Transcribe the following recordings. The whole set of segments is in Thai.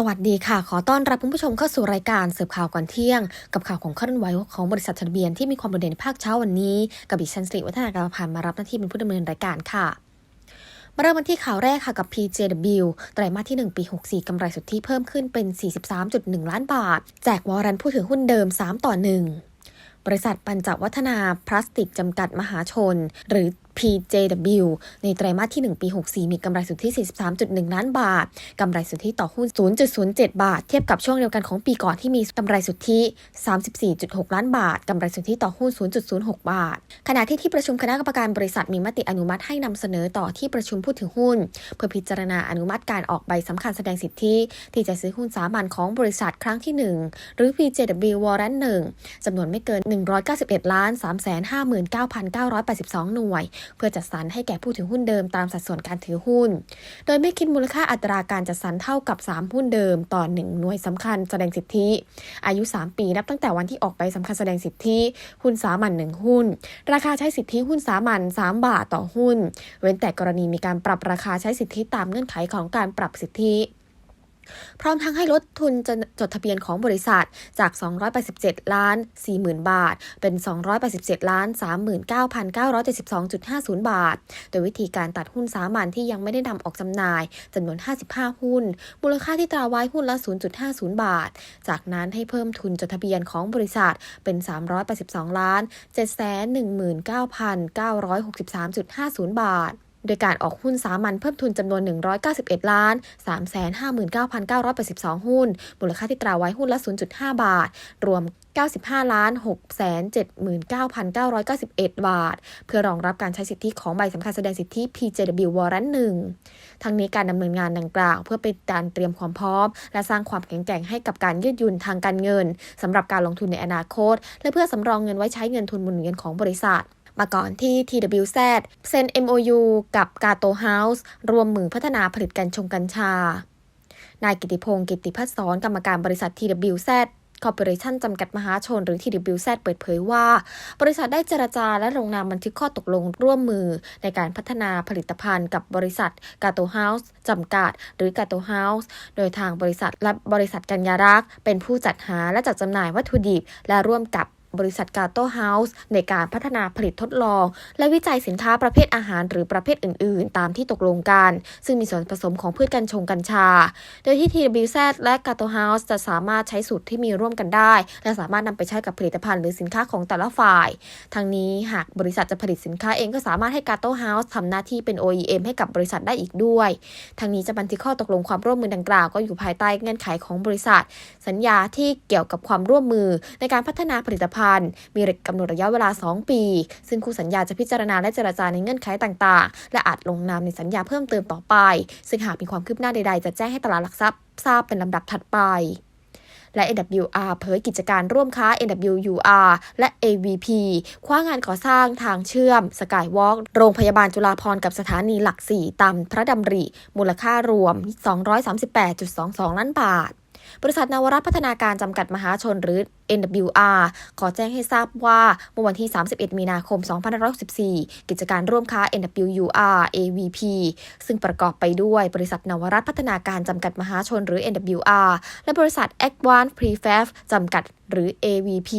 สวัสดีค่ะ ขอต้อนรับคุณผู้ชมเข้าสู่รายการเสิร์ฟข่าวก่อนเที่ยง กับข่าวของเคลื่อนไหวของบริษัททะเบียนที่มีความโดดเด่นในภาคเช้าวันนี้ กับดิฉันสิริวัฒนาการพันธ์มารับหน้าที่เป็นผู้ดำเนินรายการค่ะมาเริ่มกันที่ข่าวแรกค่ะกับ PJW ไตรมาสที่ 1 ปี 64 กำไรสุทธิเพิ่มขึ้นเป็น 43.1 ล้านบาท แจกวอรันผู้ถือหุ้นเดิม 3 ต่อ 1 บริษัทปัญจวัฒนาพลาสติกจำกัดมหาชน หรือ PJW ในไตรมาสที่ 1 ปี 64 มีกำไรสุทธิ 43.1 ล้านบาท กำไรสุทธิต่อหุ้น 0.07 บาท เทียบกับช่วงเดียวกันของปีก่อนที่มีกำไรสุทธิ 34.6 ล้านบาท กำไรสุทธิต่อหุ้น 0.06 บาท ขณะที่ที่ประชุมคณะกรรมการบริษัทมีมติอนุมัติให้นำเสนอต่อที่ประชุมผู้ถือหุ้น เพื่อพิจารณาอนุมัติการออกใบสำคัญแสดงสิทธิ ที่จะซื้อหุ้นสามัญของบริษัทครั้งที่ 1 หรือ PJW Warrant 1จำนวนไม่เกิน 191 ล้าน 359,982 หน่วยเพื่อจัดสรรให้แก่ผู้ถือหุ้นเดิมตามสัดส่วนการถือหุ้น โดยไม่คิดมูลค่าอัตราการจัดสรรเท่ากับ 3 หุ้นเดิม ต่อ 1 หน่วยสำคัญแสดงสิทธิ อายุ 3 ปีนับตั้งแต่วันที่ออกใบสำคัญแสดงสิทธิ หุ้นสามัญ1หุ้น ราคาใช้สิทธิหุ้นสามัญ3บาทต่อหุ้น เว้นแต่กรณีมีการปรับราคาใช้สิทธิตามเงื่อนไขของการปรับสิทธิ พร้อมทั้งให้ลดทุนจจดทะเบียนของบริษัทจาก 287 ล้าน 40,000 บาท เป็น 287 ล้าน 39,972.50 บาท โดยวิธีการตัดหุ้นสามัญที่ยังไม่ได้นำออกจำหน่ายจำนวน 55 หุ้น มูลค่าที่ตราไว้หุ้นละ 0.50 บาท จากนั้นให้เพิ่มทุนจดทะเบียนของบริษัทเป็น 382 ล้าน 719,963.50 บาท โดยการออกหุ้นสามัญเพิ่มทุนจำนวน 191 ล้าน 359,982 หุ้น มูลค่าที่ตราไว้หุ้นละ 0.5 บาท รวม 95 ล้าน 679,991 บาท เพื่อรองรับการใช้สิทธิของใบสำคัญแสดงสิทธิ PJW Warrant 1ทั้งนี้การดำเนินงานดังกล่าว เพื่อเป็นการเตรียมความพร้อม และสร้างความแข็งแกร่งให้กับการยืดหยุ่นทางการเงินสำหรับการลงทุนในอนาคต และเพื่อสำรองเงินไว้ใช้เงินทุนหมุนเวียนของบริษัท มาก่อนที่ TWZ เซ็น MOU กับกาโตเฮาส์รวมมือพัฒนาผลิตกัญชงกัญชา นายกิติพงศ์กิติพัฒสอนกรรมการบริษัท TWZ คอร์ปอเรชั่นจำกัดมหาชนหรือ TWZ เปิดเผยว่า บริษัทได้เจรจาและลงนามบันทึกข้อตกลงร่วมมือในการพัฒนาผลิตภัณฑ์กับบริษัทกาโตเฮาส์จำกัด หรือกาโตเฮาส์โดยทางบริษัทและบริษัทกัญญารักษ์เป็นผู้จัดหาและจัดจำหน่ายวัตถุดิบ และร่วมกับ บริษัทกาโตเฮาส์ในการพัฒนาผลิตทดลอง และวิจัยสินค้าประเภทอาหารหรือประเภทอื่น ๆ ตามที่ตกลงกัน ซึ่งมีส่วนผสมของพืชกัญชงกัญชา โดยที่ TWZ และกาโตเฮาส์จะสามารถใช้สูตรที่มีร่วมกันได้ และสามารถนำไปใช้กับผลิตภัณฑ์หรือสินค้าของแต่ละฝ่าย ทั้งนี้หากบริษัทจะผลิตสินค้าเองก็สามารถให้กาโตเฮาส์ทำหน้าที่เป็น OEM ให้กับบริษัทได้อีกด้วย ทั้งนี้จะบันทึกข้อตกลงความร่วมมือดังกล่าวก็อยู่ภายใต้เงื่อนไขของบริษัท สัญญาที่เกี่ยวกับความร่วมมือในการพัฒนาผลิตภัณฑ์มีกำหนดระยะเวลา 2 ปี ซึ่งคู่สัญญาจะพิจารณาและเจรจาในเงื่อนไขต่างๆ และอาจลงนามในสัญญาเพิ่มเติมต่อไป ซึ่งหากมีความคืบหน้าใดๆ จะแจ้งให้ตลาดหลักทรัพย์ทราบเป็นลำดับถัดไปและ NWR เผยกิจการร่วมค้า NWUR และ AVP คว้างานก่อสร้างทางเชื่อม สกายวอล์กโรงพยาบาลจุฬาภรณ์กับสถานีหลัก 4 ตามพระดำริ มูลค่ารวม 238.22 ล้านบาท บริษัทนวรัตพัฒนาการจำกัดมหาชนหรือ NWR ขอแจ้งให้ทราบว่าเมื่อวันที่ 31 มีนาคม 2564 กิจการร่วมค้า NWR AVP ซึ่งประกอบไปด้วยบริษัทนวรัตพัฒนาการจำกัดมหาชนหรือ NWR และบริษัท a d v a n c e Prefab จำกัดหรือ AVP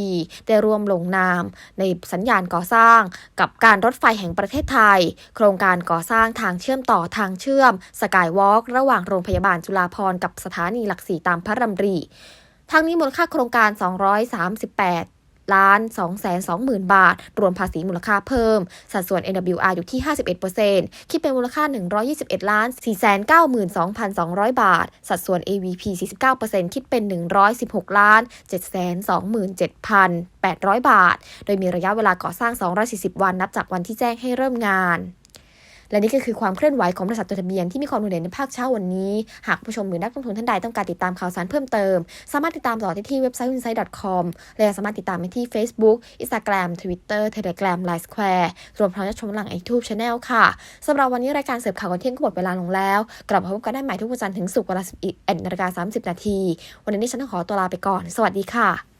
ได้ร่วมลงนาม ในสัญญาณก่อสร้าง กับการรถไฟแห่งประเทศไทย โครงการก่อสร้างทางเชื่อมต่อทางเชื่อม สกายวอล์กระหว่างโรงพยาบาลจุฬาภรณ์กับสถานีหลักสี่ตามพระรำรี ทั้งนี้มูลค่าโครงการ 238 ล้าน2 2 0 0 0 บาท รวมภาษีมูลค่าเพิ่ม สัดส่วน NWR อยู่ที่ 51%คิดเป็นมูลค่า 121 ล้าน 492,200 บาท สัดส่วน AVP 49%คิดเป็น 116 ล้าน 727,800 บาท โดยมีระยะเวลาก่อสร้าง 240 วันนับจากวันที่แจ้งให้เริ่มงาน และนี่ก็คือความเคลื่อนไหวของบริษัทจดทะเบียนที่มีความโดดเด่นในภาคเช้าวันนี้ หากผู้ชมหรือนักลงทุนท่านใดต้องการติดตามข่าวสารเพิ่มเติม สามารถติดตามต่อได้ที่เว็บไซต์ w i n s i t e c o m และสามารถติดตามได้ที่ Facebook Instagram Twitter Telegram Line Square รวมทั้งจะชมหลัง YouTube Channel ค่ะสำหรับวันนี้รายการเสิร์ฟข่าวกันเที่ยงก็หมดเวลาลงแล้ว กลับมาพบกันได้ใหม่ทุกวันจันทร์ถึงศุกร์เวลา11นาฬิกา30 นาที วันนี้ฉันต้องขอตัวลาไปก่อน สวัสดีค่ะ